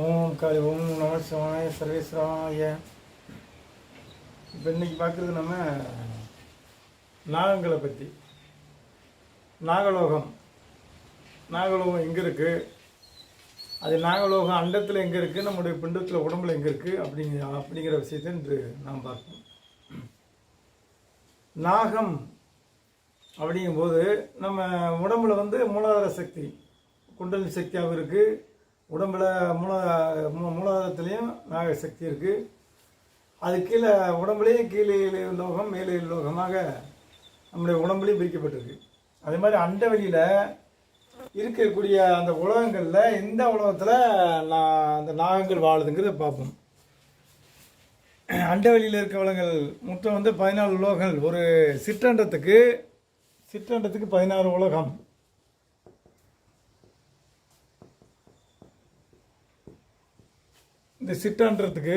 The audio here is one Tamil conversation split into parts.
ஓம் காளி ஓம் நம சிவாய சர்வேஸ்வராய. இப்போ இன்னைக்கு பார்க்குறது நம்ம நாகங்களை பற்றி நாகலோகம். நாகலோகம் எங்கே இருக்குது அது நாகலோகம் அண்டத்தில் எங்கே இருக்குது நம்முடைய பிண்டத்தில் உடம்புல எங்கே இருக்குது அப்படிங்கிற அப்படிங்கிற விஷயத்தை இன்று நாம் பார்ப்போம். நாகம் அப்படிங்கும்போது நம்ம உடம்புல வந்து மூலாதார சக்தி குண்டலி சக்தியாகவும் இருக்குது உடம்பில் மூல மூலாதாரத்துலேயும் நாக சக்தி இருக்குது அது கீழே உடம்புலேயும் கீழே லோகம் மேலே லோகமாக நம்முடைய உடம்புலேயும் பிரிக்கப்பட்டிருக்கு. அதே மாதிரி அண்டவெளியில் இருக்கக்கூடிய அந்த உலகங்களில் இந்த உலகத்தில் நான் அந்த நாகங்கள் வாழுதுங்கிறத பார்ப்போம். அண்டவெளியில் இருக்க உலகங்கள் மொத்தம் வந்து பதினாலு உலகங்கள். ஒரு சிற்றண்டத்துக்கு சிற்றண்டத்துக்கு பதினாறு உலகம். இந்த சிற்றண்டத்துக்கு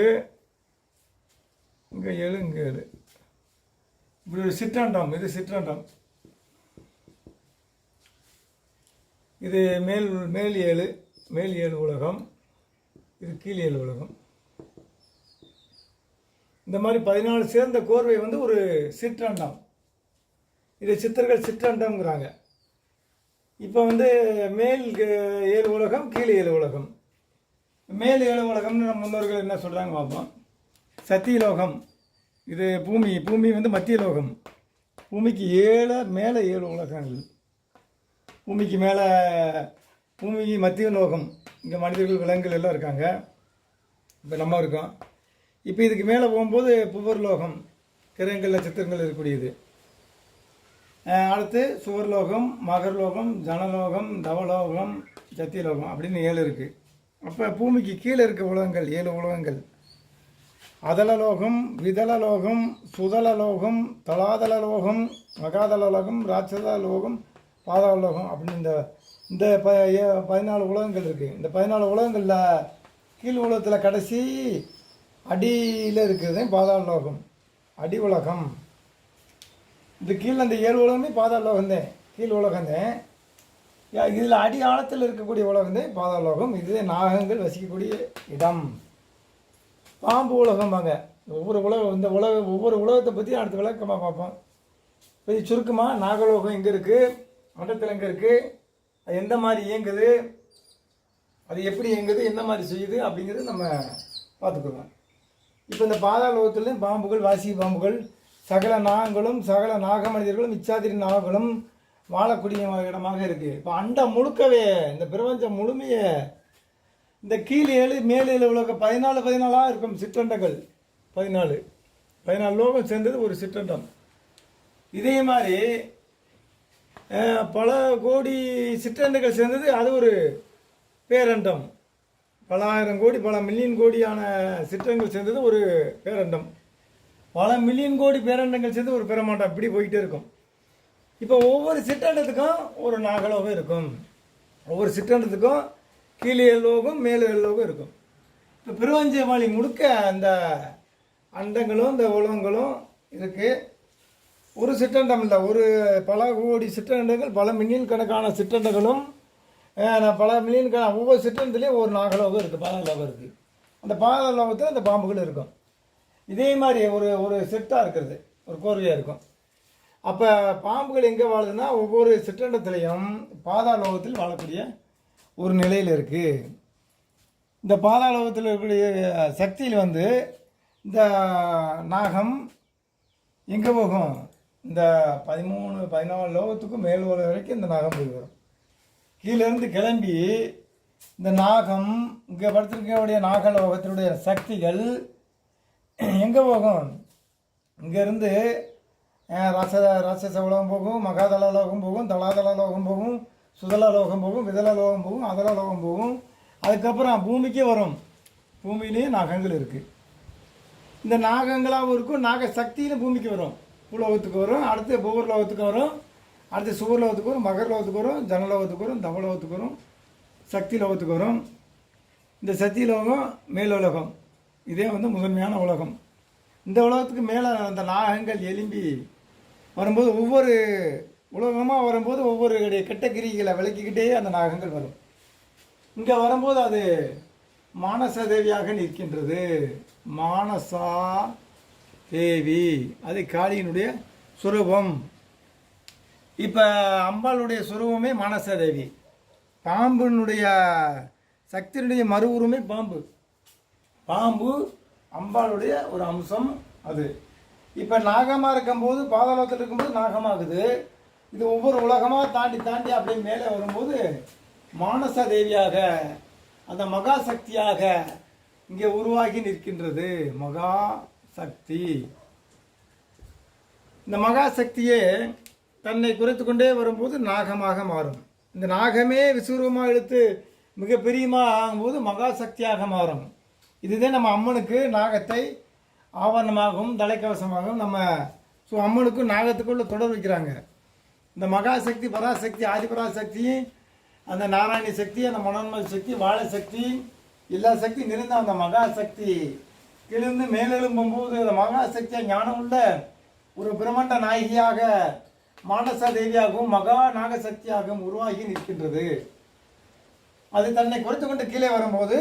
இங்கே ஏழு இங்கே ஏழு இப்படி ஒரு சிற்றண்டம் இது சிற்றாண்டம் இது மேல் மேல் ஏழு மேல் ஏழு உலகம் இது கீழ் ஏழு உலகம். இந்த மாதிரி பதினாலு சேர்ந்த கோர்வை வந்து ஒரு சிற்றாண்டாம் இது சித்தர்கள் சிற்றாண்டம்ங்கிறாங்க இப்போ வந்து மேல் ஏழு உலகம் கீழ் ஏழு உலகம். மேல் ஏழு உலகம்னு நம்ம முன்னோர்கள் என்ன சொல்கிறாங்க பார்ப்போம். சத்தியலோகம் இது பூமி பூமி வந்து மத்திய லோகம் பூமிக்கு ஏழு மேலே ஏழு உலகங்கள். பூமிக்கு மேலே பூமிக்கு மத்திய லோகம் இங்கே மனிதர்கள் விலங்குகள் எல்லாம் இருக்காங்க. இப்போ நம்ம இருக்கோம். இப்போ இதுக்கு மேலே போகும்போது புவர்லோகம் கிரகங்கள் நட்சத்திரங்கள் இருக்கக்கூடியது. அடுத்து சுவர்லோகம் மகர்லோகம் ஜனலோகம் தவலோகம் சத்தியலோகம் அப்படின்னு ஏழு இருக்குது அப்போ பூமிக்கு கீழே இருக்க உலகங்கள் ஏழு உலகங்கள். அதலலோகம் விதலலோகம் சுதலலோகம் தலாதலலோகம் மகாதலோகம் ராட்சதலோகம் பாதாளலோகம் அப்படின்னு இந்த இந்த ப ஏ- பதினாலு உலகங்கள் இருக்குது இந்த பதினாலு உலகங்களில் கீழ் உலகத்தில் கடைசி அடியில் இருக்கிறது பாதாள லோகம் அடி உலகம். இந்த கீழே அந்த ஏழு உலகமே பாதாள லோகம் தான் கீழ் உலகம் தான் இதில் அடி இருக்கக்கூடிய உலகம் தான் பாதாள இதுவே நாகங்கள் வசிக்கக்கூடிய இடம். பாம்பு உலகம்பாங்க ஒவ்வொரு உலகம் இந்த உலக ஒவ்வொரு உலகத்தை பற்றி அடுத்த விளக்கமாக பார்ப்போம். இப்போ சுருக்கமாக நாகலோகம் எங்கே இருக்குது மண்டத்தில் எங்கே இருக்குது அது எந்த மாதிரி இயங்குது? அது எப்படி இயங்குது? என்ன மாதிரி செய்யுது? அப்படிங்கிறது நம்ம பார்த்துக்குறோம் இப்போ இந்த பாதாளோகத்துலேயும் பாம்புகள் வாசி பாம்புகள் சகல நாகங்களும் சகல நாக மனிதர்களும் இச்சாதிரி நாகங்களும் வாழக்கூடிய இடமாக இருக்குது இப்போ அண்டம் முழுக்கவே இந்த பிரபஞ்சம் முழுமைய இந்த கீழ் ஏழு மேல் ஏழு உலக பதினாலு பதினாலாக இருக்கும் சிற்றண்டங்கள். பதினாலு. பதினாலு லோகம் சேர்ந்தது ஒரு சிற்றண்டம். இதே மாதிரி பல கோடி சிற்றண்டங்கள் சேர்ந்தது அது ஒரு பேரண்டம். பல ஆயிரம் கோடி பல மில்லியன் கோடியான சிற்றங்கள் சேர்ந்தது ஒரு பேரண்டம். பல மில்லியன் கோடி பேரண்டங்கள் சேர்ந்து ஒரு பெருமாண்டம் இப்படி போயிட்டே இருக்கும். இப்போ ஒவ்வொரு சிற்றண்டத்துக்கும் ஒரு நாகலோகம் இருக்கும். ஒவ்வொரு சிற்றண்டத்துக்கும் கீழே லோகம் மேலே லோகம் இருக்கும். இப்போ பிரபஞ்சமாளி முழுக்க அந்த அண்டங்களும் இந்த உலகங்களும் இருக்குது ஒரு சிற்றண்டம் இல்லை ஒரு பல கோடி சிற்றண்டங்கள் பல மில்லியன் கணக்கான சிற்றண்டங்களும் பல மில்லியன் கண ஒவ்வொரு சிற்றண்டத்துலேயும் ஒரு நாகலோகம் இருக்குது பாதலோகம் இருக்குது அந்த பாதலோகத்தில் அந்த பாம்புகள் இருக்கும். இதே மாதிரி ஒரு ஒரு செட்டாக இருக்கிறது ஒரு கோர்வையாக இருக்கும். அப்போ பாம்புகள் எங்கே வாழுதுன்னா ஒவ்வொரு சிற்றண்டத்துலேயும் பாதாளோகத்தில் வாழக்கூடிய ஒரு நிலையில் இருக்குது இந்த பாதாளோகத்தில் இருக்கக்கூடிய சக்தியில் வந்து இந்த நாகம் எங்கே போகும்? இந்த பதிமூணு பதினாலு லோகத்துக்கும் மேல் உலக வரைக்கும் இந்த நாகம் போய் வரும். கீழேருந்து கிளம்பி இந்த நாகம் இங்கே படுத்திருக்கக்கூடிய நாகலோகத்தினுடைய சக்திகள் எங்கே போகும்? இங்கேருந்து ராச ராட்சச உலகம் போகும் மகாதள லோகம் போகும் தலாதள லோகம் போகும் சுதல லோகம் போகும் விதள லோகம் போகும் அதல லோகம் போகும் அதுக்கப்புறம் பூமிக்கே வரும் பூமியிலேயே நாகங்கள் இருக்குது இந்த நாகங்களாகவும் இருக்கும் நாக சக்தியிலும் பூமிக்கு வரும் பூலோகத்துக்கு வரும் அடுத்து புவர் லோகத்துக்கு வரும் அடுத்து சுவர் லோகத்துக்கு வரும் மகர் லோகத்துக்கு வரும் ஜனலோகத்துக்கு வரும் தவலோகத்துக்கு வரும் சக்தி லோகத்துக்கு வரும் இந்த சக்தி லோகம் மேலுலகம் இதே வந்து முதன்மையான உலகம் இந்த உலகத்துக்கு மேலே அந்த நாகங்கள் எலும்பி வரும்போது ஒவ்வொரு உலகமாக வரும்போது ஒவ்வொரு கெட்ட கிரிகளை விளக்கிக்கிட்டே அந்த நாகங்கள் வரும். இங்கே வரும்போது அது மானச தேவியாக நிற்கின்றது. மானசா தேவி. அது காளியினுடைய சுரூபம். இப்போ அம்பாளுடைய சுரூபமே மானச தேவி பாம்பினுடைய சக்தியினுடைய மறு உருவமே பாம்பு. பாம்பு அம்பாளுடைய ஒரு அம்சம் அது. இப்போ நாகமாக இருக்கும்போது பாதாளத்தில் இருக்கும்போது நாகமாகுது. இது ஒவ்வொரு உலகமாக தாண்டி தாண்டி அப்படியே மேலே வரும்போது மானச தேவியாக அந்த மகா சக்தியாக இங்கே உருவாகி நிற்கின்றது. மகா சக்தி இந்த மகா சக்தியே தன்னை குறைத்து கொண்டே வரும்போது நாகமாக மாறும். இந்த நாகமே விஸ்வரூபமாக எடுத்து மிக பெரியமாக ஆகும்போது மகா சக்தியாக மாறும். இதுதான் நம்ம அம்மனுக்கு நாகத்தை ஆவரணமாகவும் தலைக்கவசமாகவும் நம்ம ஸோ அம்மனுக்கும் நாகத்துக்குள்ளே தொடர் வைக்கிறாங்க. இந்த மகாசக்தி பராசக்தி ஆதிபராசக்தி அந்த நாராயணி சக்தி அந்த மனோன்மதி சக்தி வாழ சக்தி எல்லா சக்தி இருந்த அந்த மகாசக்தி. எழுந்து மேலெழும்பும் போது அந்த மகாசக்தியை ஞானம் உள்ள ஒரு பிரம்மண்ட நாயகியாக மானசா தேவியாகவும் மகா நாகசக்தியாகவும் உருவாகி நிற்கின்றது. அது தன்னை குறைத்து கொண்டு கீழே வரும்போது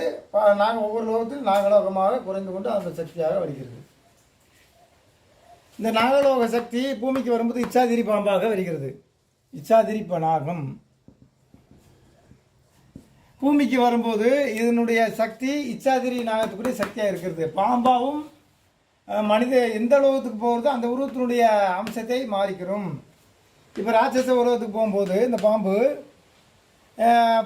நாங்கள் ஒவ்வொரு லோகத்திலும் நாகலோகமாக குறைந்து கொண்டு அந்த சக்தியாக வருகிறது. இந்த நாகலோக சக்தி பூமிக்கு வரும்போது இச்சாதிரி பாம்பாக வருகிறது. இச்சாதிரி நாகம் பூமிக்கு வரும்போது இதனுடைய சக்தி இச்சாதிரி நாகத்துக்குரிய சக்தியாக இருக்கிறது. பாம்பாவும் மனித எந்த உலகத்துக்கு போகிறதோ அந்த உருவத்தினுடைய அம்சத்தை மாறிக்கிறோம் இப்போ ராட்சச உலகத்துக்கு போகும்போது இந்த பாம்பு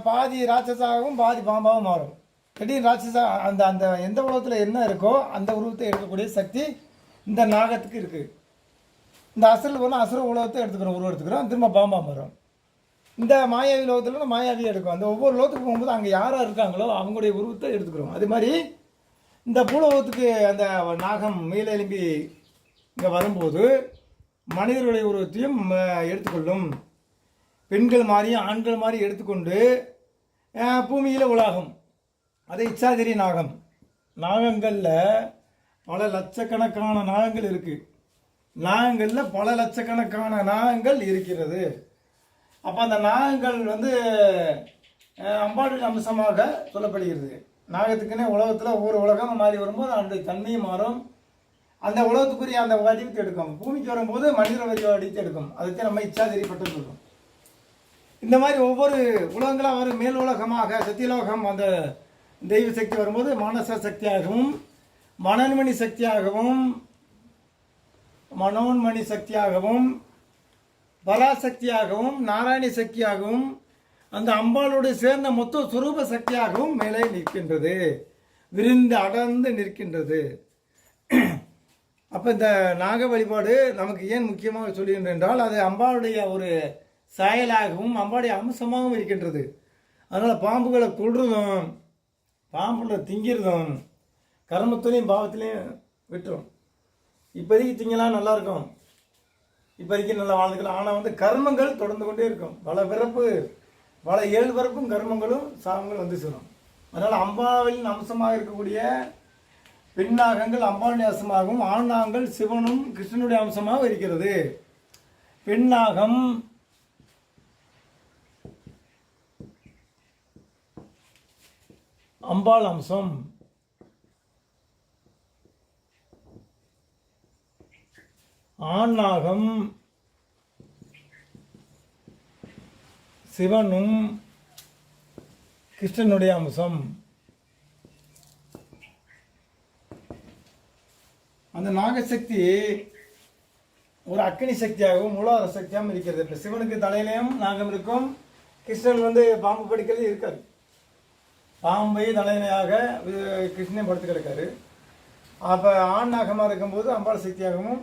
பாதி ராட்சசாகவும் பாதி பாம்பாகவும் மாறும். திடீர்னு ராட்சசா அந்த அந்த எந்த உலகத்தில் என்ன இருக்கோ அந்த உருவத்தை எடுக்கக்கூடிய சக்தி இந்த நாகத்துக்கு இருக்குது இந்த அசுரில் போனால் அசுர உலகத்தை எடுத்துக்கிறோம் உருவம் எடுத்துக்கிறோம் திரும்ப பாம்பா மாறும். இந்த மாயாவி லோகத்தில் மாயாவி எடுக்கும். அந்த ஒவ்வொரு லோகத்துக்கு போகும்போது அங்கே யாராக இருக்காங்களோ அவங்களுடைய உருவத்தை எடுத்துக்கிறோம். அது மாதிரி இந்த பூலோகத்துக்கு அந்த நாகம் மேலெலும்பி இங்கே வரும்போது மனிதர்களுடைய உருவத்தையும் எடுத்துக்கொள்ளும். பெண்கள் மாதிரியும் ஆண்கள் மாதிரி எடுத்துக்கொண்டு பூமியில் உலாகும். அது இச்சாதிரி நாகம். நாகங்களில் பல லட்சக்கணக்கான நாகங்கள் இருக்குது நாகங்களில் பல லட்சக்கணக்கான நாகங்கள் இருக்கிறது. அப்போ அந்த நாகங்கள் வந்து அஹ், அம்சமாக சொல்லப்படுகிறது. நாகத்துக்குன்னே உலகத்தில் ஒவ்வொரு உலகம் மாறி வரும்போது அதனுடைய தன்மையும் மாறும். அந்த உலகத்துக்குரிய அந்த வடிவத்தை எடுக்கும். பூமிக்கு வரும்போது மனித வடிவத்தை எடுக்கும். அதுக்கு நம்ம இச்சாதிரி பட்டு சொல்லும் இந்த மாதிரி ஒவ்வொரு உலகங்களாக வரும் மேல் உலகமாக சத்தியலோகம் அந்த தெய்வ சக்தி வரும்போது மானச சக்தியாகவும் மனன்மணி சக்தியாகவும் மனோன்மணி சக்தியாகவும் பராசக்தியாகவும் நாராயணி சக்தியாகவும் அந்த அம்பாளோடு சேர்ந்த மொத்த சுரூப சக்தியாகவும் மேலே நிற்கின்றது. விரிந்து அடர்ந்து நிற்கின்றது. அப்போ இந்த நாக வழிபாடு நமக்கு ஏன் முக்கியமாக சொல்லுகின்றேன் என்றால் அது அம்பாளுடைய ஒரு சாயலாகவும் அம்பாளுடைய அம்சமாகவும் இருக்கின்றது. அதனால் பாம்புகளை கொள்றதும் பாம்புகளை திங்கிறதும் கர்மத்துலேயும் பாவத்துலேயும் விட்டுரும். இப்போதைக்கு திங்கலாம் நல்லாயிருக்கும் இப்போதைக்கு நல்லா வாழ்ந்துக்கலாம். ஆனால் வந்து கர்மங்கள் தொடர்ந்து கொண்டே இருக்கும். பல பிறப்பு பல ஏழு பிறப்பும் கர்மங்களும் சாபங்களும் வந்து சேரும். அதனால் அம்பாவின் அம்சமாக இருக்கக்கூடிய பெண்ணாகங்கள் அம்பாளுடைய அம்சமாகவும் ஆணாகங்கள் சிவனும் கிருஷ்ணனுடைய அம்சமாக இருக்கிறது. பெண்ணாகம் அம்பாள் அம்சம். ஆண்நாகம் சிவனும் கிருஷ்ணனுடைய அம்சம். அந்த நாகசக்தி ஒரு அக்னி சக்தியாகவும் மூலாதார சக்தியாகவும் இருக்கிறது. இப்போ சிவனுக்கு தலையிலையும் நாகம் இருக்கும் கிருஷ்ணன் வந்து பாம்பு படிக்கிறது இருக்காது. பாம்பை தலைமையாக கிருஷ்ணன் படுத்து கிடக்காரு. அப்போ ஆண் நாகமாக இருக்கும்போது அம்பாள் சக்தியாகவும்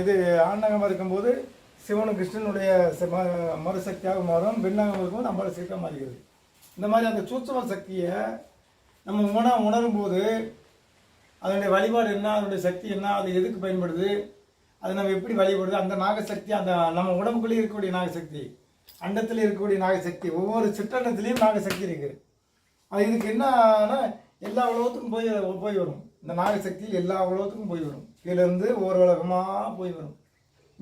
இது ஆண் நாகமாக இருக்கும்போது சிவனும் கிருஷ்ணனுடைய மறுசக்தியாக மாறும். பெண்ணாகமாக இருக்கும்போது அம்பாள் சக்தியாக மாறுகிறது. இந்த மாதிரி அந்த சூட்சம சக்தியை நம்ம உண உணரும்போது அதனுடைய வழிபாடு என்ன அதனுடைய சக்தி என்ன அது எதுக்கு பயன்படுது அது நம்ம எப்படி வழிபடுது அந்த நாகசக்தி அந்த நம்ம உடம்புக்குள்ளேயே இருக்கக்கூடிய நாகசக்தி அண்டத்தில் இருக்கக்கூடிய நாகசக்தி ஒவ்வொரு சிற்றண்டத்திலையும் நாகசக்தி இருக்குது அது இதுக்கு என்னன்னா எல்லா உலகத்துக்கும் போய் போய் வரும். இந்த நாக சக்தியில் எல்லா உலகத்துக்கும் போய் வரும். கீழேருந்து ஒரு உலகமாக போய் வரும்.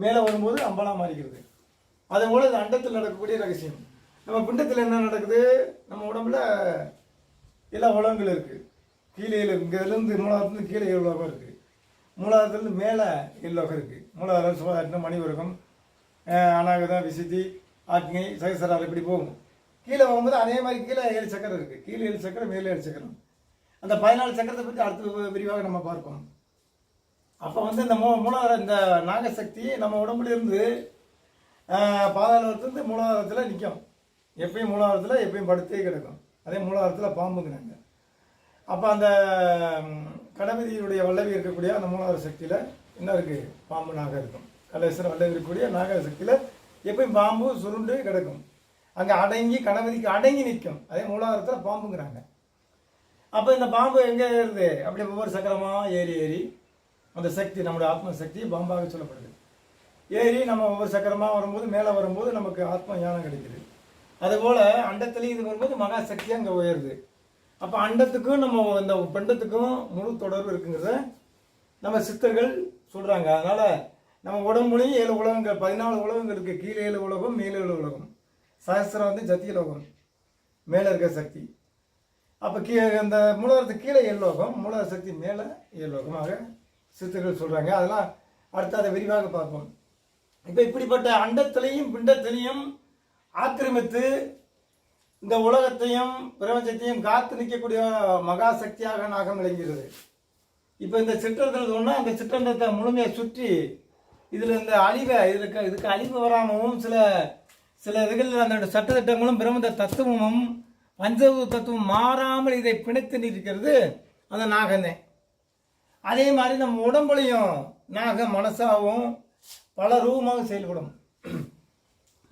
மேலே வரும்போது அம்பலாக மாறிக்கிறது. அதே போல் இது அண்டத்தில் நடக்கக்கூடிய ரகசியம். நம்ம பிண்டத்தில் என்ன நடக்குது? நம்ம உடம்புல எல்லா உலகங்கள் இருக்குது கீழே இங்கேருந்து மூலாரத்துலேருந்து கீழே ஏழு உலகம் இருக்குது மூலாரத்துலேருந்து மேலே ஏழு உலகம் இருக்குது மூலாரம் சுகாதாரம் மணி உலகம் அநாகதம் விசுத்தி ஆக்னி சகசரால் இப்படி போகும். கீழே போகும்போது அதே மாதிரி கீழே ஏழு சக்கரம் இருக்குது கீழே ஏழு சக்கரம் மேலே ஏழு சக்கரம். அந்த பதினாலு சக்கரத்தை பற்றி அடுத்து விரிவாக நம்ம பார்ப்போம். அப்போ வந்து இந்த மூ மூலாதார இந்த நாகசக்தி நம்ம உடம்புல இருந்து பாதாளத்துலேருந்து மூலாதாரத்தில் நிற்கும் எப்பயும் மூலாதாரத்தில் எப்பயும் படுத்தே கிடக்கும். அதே மூலாதாரத்தில் பாம்புங்கிறாங்க அப்போ அந்த ம், வல்லவி இருக்கக்கூடிய அந்த மூலாதார சக்தியில் என்ன இருக்குது பாம்பு நாகம் இருக்கும். கலேஸ்வரம் வல்லவி இருக்கக்கூடிய நாக சக்தியில் எப்பயும் பாம்பு சுருண்டு கிடக்கும். அங்கே அடங்கி கணபதிக்கு அடங்கி நிற்கும். அதே மூலாதாரத்தில் பாம்புங்கிறாங்க. அப்போ இந்த பாம்பு எங்கே ஏறுது? அப்படி ஒவ்வொரு சக்கரமாக ஏறி ஏறி அந்த சக்தி நம்முடைய ஆத்ம சக்தி பாம்பாக சொல்லப்படுது. ஏறி நம்ம ஒவ்வொரு சக்கரமாக வரும்போது மேலே வரும்போது நமக்கு ஆத்ம ஞானம் கிடைக்குது. அதுபோல் அண்டத்துலேயும் இது வரும்போது மகா சக்தி அங்கே உயருது. அப்போ அண்டத்துக்கும் நம்ம இந்த பெண்டத்துக்கும் முழு தொடர்பு இருக்குங்கிறத நம்ம சித்தர்கள் சொல்கிறாங்க அதனால் நம்ம உடம்புலையும் ஏழு உலகங்கள் பதினாலு உலகங்கள் இருக்குது கீழே ஏழு உலகம் மேலே ஏழு உலகம். சஹஸ்திரம் வந்து சத்தியலோகம் மேலே இருக்க சக்தி. அப்போ கீழே அந்த மூலவரத்துக்கு கீழே ஏழோகம் லோகம் மூலவர சக்தி மேலே ஏழோகமாக லோகமாக சித்தர்கள் சொல்கிறாங்க அதெல்லாம் அடுத்து அதை விரிவாக பார்ப்போம். இப்போ இப்படிப்பட்ட அண்டத்திலையும் பிண்டத்திலையும் ஆக்கிரமித்து இந்த உலகத்தையும் பிரபஞ்சத்தையும் காத்து நிற்கக்கூடிய மகா சக்தியாக நாகம் விளங்குகிறது. இப்போ இந்த சிற்றத்தில் ஒன்றா அந்த சிற்றண்டத்தை முழுமையாக சுற்றி இதில் இந்த அழிவை இதுக்கு இதுக்கு அழிவு வராமவும் சில சில இதுகளில் அந்த சட்டத்திட்டங்களும் பிரம்மத தத்துவமும் பஞ்சபூத தத்துவம் மாறாமல் இதை பிணைத்து நிற்கிறது அந்த நாகனே. அதே மாதிரி நம்ம உடம்புலையும் நாக மனசாகவும் பல ரூபமாக செயல்படும்.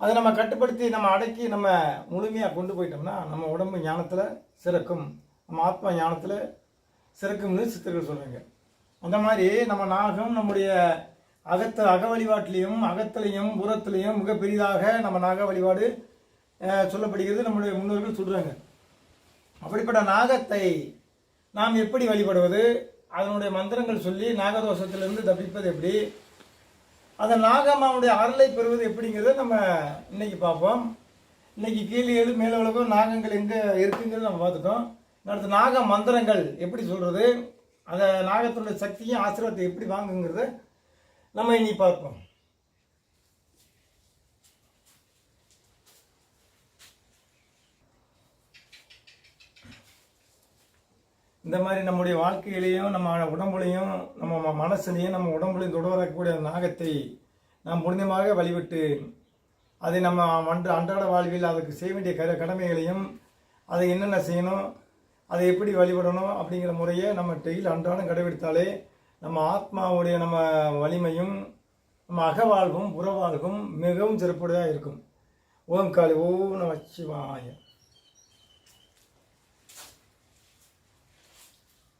அதை நம்ம கட்டுப்படுத்தி நம்ம அடக்கி நம்ம முழுமையாக கொண்டு போயிட்டோம்னா நம்ம உடம்பு ஞானத்தில் சிறக்கும். நம்ம ஆத்மா ஞானத்தில் சிறக்கும்னு சித்தர்கள் சொல்கிறாங்க அந்த மாதிரி நம்ம நாகம் நம்முடைய அகத்த அக வழிபாட்டிலையும் அகத்திலையும் புறத்திலையும் மிக பெரிதாக நம்ம நாக வழிபாடு சொல்லப்படுகிறது நம்முடைய முன்னோர்கள் சொல்கிறாங்க அப்படிப்பட்ட நாகத்தை நாம் எப்படி வழிபடுவது? அதனுடைய மந்திரங்கள் சொல்லி நாகதோஷத்திலிருந்து தப்பிப்பது எப்படி? அந்த நாகம்மாவுடைய அருளை பெறுவது எப்படிங்கிறத நம்ம இன்னைக்கு பார்ப்போம். இன்னைக்கு கீழே ஏழு மேல உலகம் நாகங்கள் எங்கே இருக்குங்கிறது நம்ம பார்த்துட்டோம். அடுத்து நாக மந்திரங்கள் எப்படி சொல்கிறது அதை நாகத்தினுடைய சக்தியும் ஆசீர்வாதத்தை எப்படி வாங்குங்கிறத நம்ம இனி பார்ப்போம். இந்த மாதிரி நம்முடைய வாழ்க்கையிலையும் நம்ம உடம்புலையும் நம்ம மனசுலையும் நம்ம உடம்புலையும் தொடரக்கூடிய அந்த நாகத்தை நாம் புனிதமாக வழிபட்டு அதை நம்ம அன்ற அன்றாட வாழ்வில் அதுக்கு செய்ய வேண்டிய க கடமைகளையும் அதை என்னென்ன செய்யணும் அதை எப்படி வழிபடணும் அப்படிங்கிற முறையை நம்ம டெய்லி அன்றாடம் கடைபிடித்தாலே நம்ம ஆத்மாவுடைய நம்ம வலிமையும் நம்ம அகவாழ்வும் புறவாழ்வும் மிகவும் சிறப்புடையாக இருக்கும். ஓம் காளி ஓம் நம சிவாய.